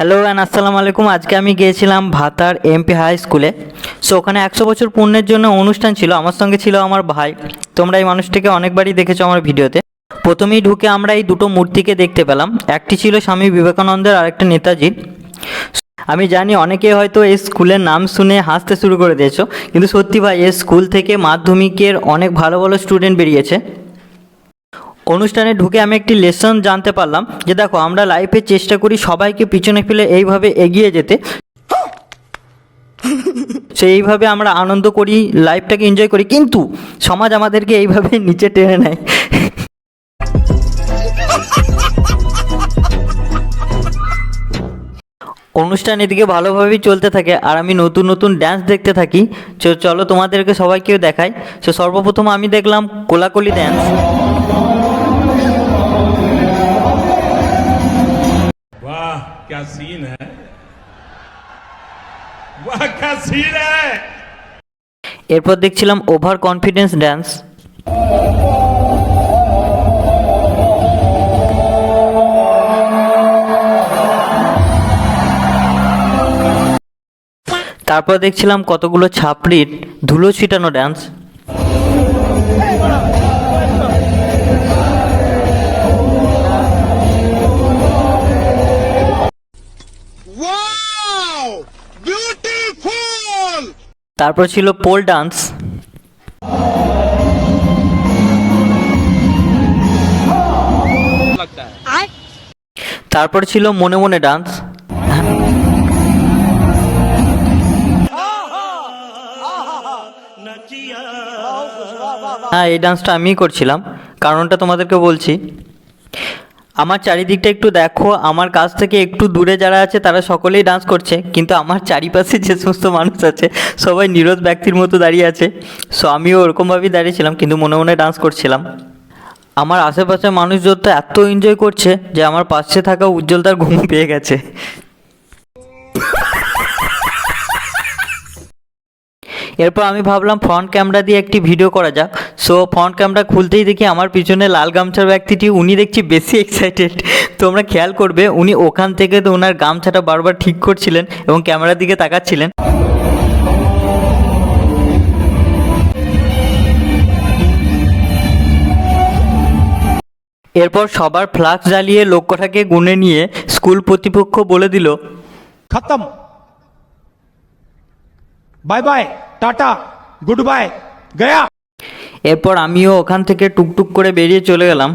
Hello and আসসালামু আলাইকুম। আজকে আমি গিয়েছিলাম ভাতার এমপি হাই স্কুলে সো ওখানে একশো বছর পূর্ণের জন্য অনুষ্ঠান ছিল। আমার সঙ্গে ছিল আমার ভাই। তোমরা এই মানুষটিকে অনেকবারই দেখেছ আমার ভিডিওতে। প্রথমেই ঢুকে আমরা এই দুটো মূর্তিকে দেখতে পেলাম। একটি ছিল স্বামী বিবেকানন্দের আর একটা নেতাজির আমি জানি অনেকে হয়তো এই স্কুলের নাম শুনে হাসতে শুরু করে দিয়েছ। কিন্তু সত্যি ভাই, এই স্কুল থেকে মাধ্যমিকের অনেক ভালো ভালো স্টুডেন্ট বেরিয়েছে। অনুষ্ঠানে ঢুকে আমি একটি লেসন জানতে পারলাম যে দেখো, আমরা লাইফে চেষ্টা করি সবাইকে পিছনে ফেলে এইভাবে এগিয়ে যেতে। সো এইভাবে আমরা আনন্দ করি লাইফটাকে এনজয় করি, কিন্তু সমাজ আমাদেরকে এইভাবে নিচে টেনে নেয়। অনুষ্ঠান এদিকে ভালোভাবেই চলতে থাকে আর আমি নতুন নতুন ড্যান্স দেখতে থাকি। চলো তোমাদেরকে সবাইকেও দেখাই। তো সর্বপ্রথম আমি দেখলাম কোলাকলি ড্যান্স এরপর দেখছিলাম ওভার কনফিডেন্স ড্যান্স তারপর দেখছিলাম কতগুলো ছাপড়ির ধুলো ছিটানো ড্যান্স তারপর ছিল পোল ডান্স তারপর ছিল মনে মনে ডান্স হ্যাঁ এই ডান্সটা আমিই করছিলাম, কারণটা তোমাদেরকে বলছি। আমার চারিদিকটা একটু দেখো, আমার কাছ থেকে একটু দূরে যারা আছে তারা সকলেই ডান্স করছে, কিন্তু আমার চারিপাশে যে সমস্ত মানুষ আছে, সবাই নিরোধ ব্যক্তির মতো দাঁড়িয়ে আছে। সো আমিও ওরকমভাবেই দাঁড়িয়েছিলাম কিন্তু মনে মনে ডান্স করছিলাম। আমার আশেপাশের মানুষজন তো এত এনজয় করছে যে আমার পাশে থাকা উজ্জ্বল তার ঘুম পেয়ে গেছে। এরপর আমি ভাবলাম ফ্রন্ট ক্যামেরা দিয়ে একটি ভিডিও করা যাক। সো ফ্রন্ট ক্যামেরা খুলতেই দেখি আমার পিছনে লাল গামছার ব্যক্তিটি, উনি দেখছি বেশি এক্সাইটেড তোমরা খেয়াল করবে, উনি ওখান থেকে তো ওনার গামছাটা বারবার ঠিক করছিলেন এবং ক্যামেরার দিকে তাকাচ্ছিলেন। এরপর সবার ফ্লাক্স জ্বালিয়ে লক্ষ্যটাকে গুনে নিয়ে স্কুল প্রতিপক্ষ বলে দিল, খতম। Bye bye tata good bye গয়া এরপর আমিও ওখান থেকে টুকটুক করে বেরিয়ে চলে গেলাম।